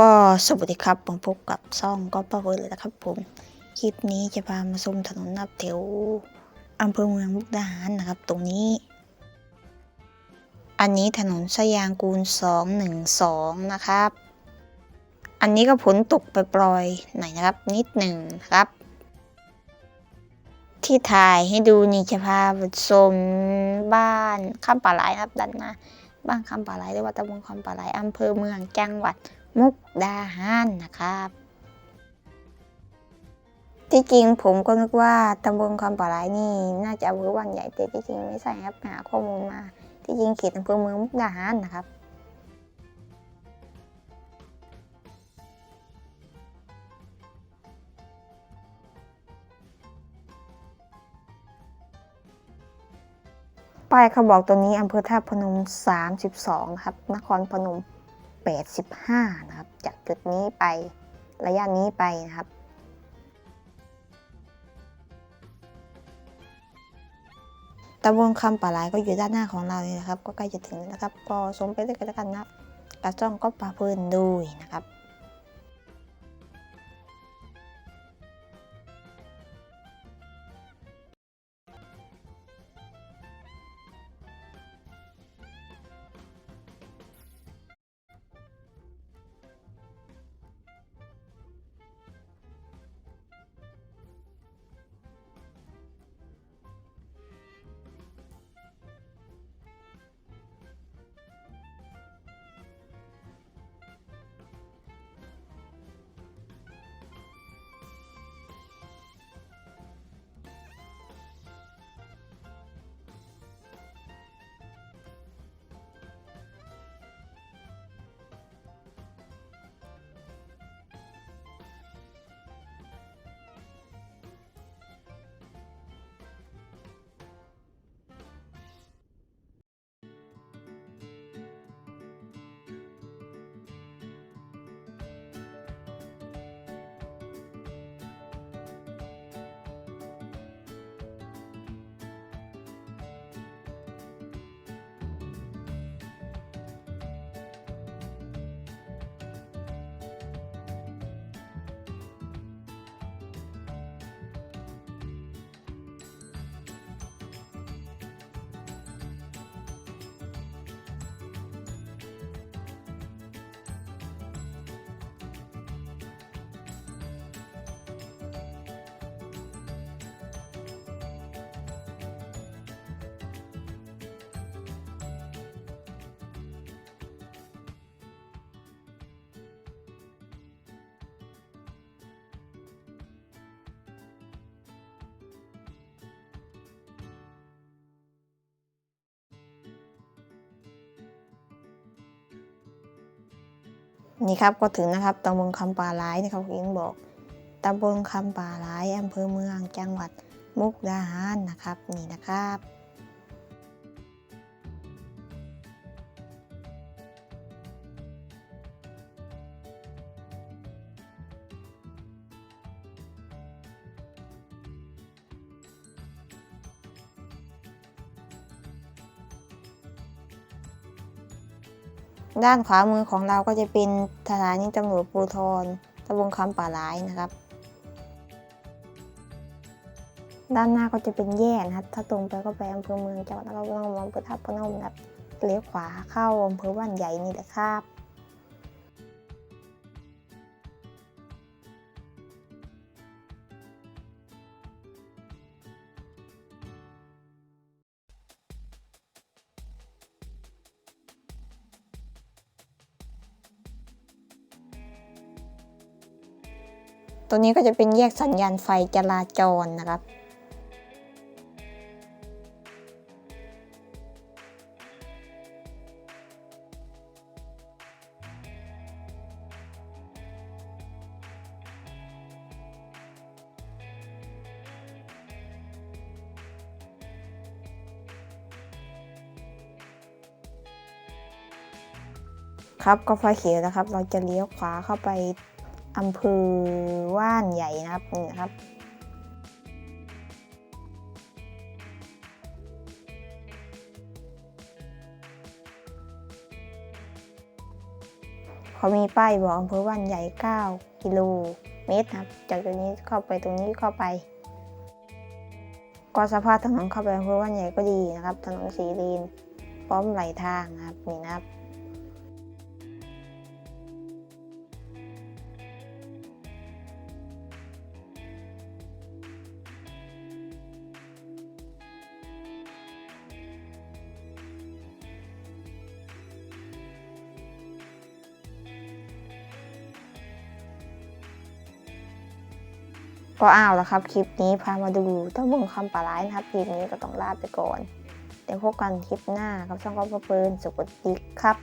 ก็สวัสดีครับผมพบกับซ่องก็ป้าเวิร์ดเลยนะครับผมคลิปนี้จะพามาชมถนนนับแถวอำเภอเมืองมุกดาหารนะครับ ตรงนี้ อันนี้ถนนสยางกูล212 นะครับ อันนี้ก็ฝนตกไปปล่อยหน่อยนะครับ นิดหนึ่งครับ ที่ถ่ายให้ดูนี่จะพาไปชมบ้านข้ามป่าหลครับด้านหน้าบ้านคำป่าไหลหรือว่าตำบลคำป่าไหลอำเภอเมืองจังหวัด มุกดาหารนะครับ ที่จริงผมก็นึกว่าตำบลคำป่าไหลนี่น่าจะอำเภอว่านใหญ่แต่ที่จริงไม่ใช่ครับหาข้อมูลมา ที่จริงเขตอำเภอเมืองมุกดาหารนะครับป้ายเขาบอกตัวนี้อำเภอท่าพนม 32 ครับ นครพนม 85 นะครับ จากจุดนี้ไประยะนี้ไปนะครับ ตะบนคำป่าลายก็อยู่ด้านหน้าของเราเลยนะครับ ก็ใกล้จะถึงนะครับก็สมไปด้วยกันแล้วกันนะครับกระจ้องก็ปลาพื้นด้วยนะครับ นี่ครับก็ถึงนะครับตำบลคำป่าร้ายนะครับเองบอกตำบลคำป่าร้ายอำเภอเมืองจังหวัดมุกดาหารนะครับนี่นะครับ ด้านขวามือของเราก็จะเป็นสถานีตำรวจภูธรตำบลคำป่าหลายนะครับ ด้านหน้าก็จะเป็นแยกนะครับ ถ้าตรงไปก็ไปอำเภอเมืองจังหวัดนครปฐมอำเภอทับพนมนะครับเลี้ยวขวาเข้าอำเภอบ้านใหญ่นี่แหละครับ ตัวนี้ก็จะเป็นแยกสัญญาณไฟจราจรนะครับ ครับก็ไฟเขียวนะครับ เราจะเลี้ยวขวาเข้าไป อำเภอว่านใหญ่นะครับนี่นะครับเขามีป้ายบอกอำเภอว่านใหญ่ 9 กิโลเมตรนะครับ จากตรงนี้เข้าไปตรงนี้เข้าไปก็สภาพถนนเข้าไปอำเภอว่านใหญ่ก็ดีนะครับ ถนนสีเลนพร้อมไหลทางนะครับนี่นะครับ ก็อ้าวแล้วครับ คลิปนี้พามาดูเต้าบุงคำปลาร้ายนะครับคลิปนี้ก็ต้องลาไปก่อนเดี๋ยวพบกันคลิปหน้ากับช่องก็เปินสุกดีครับ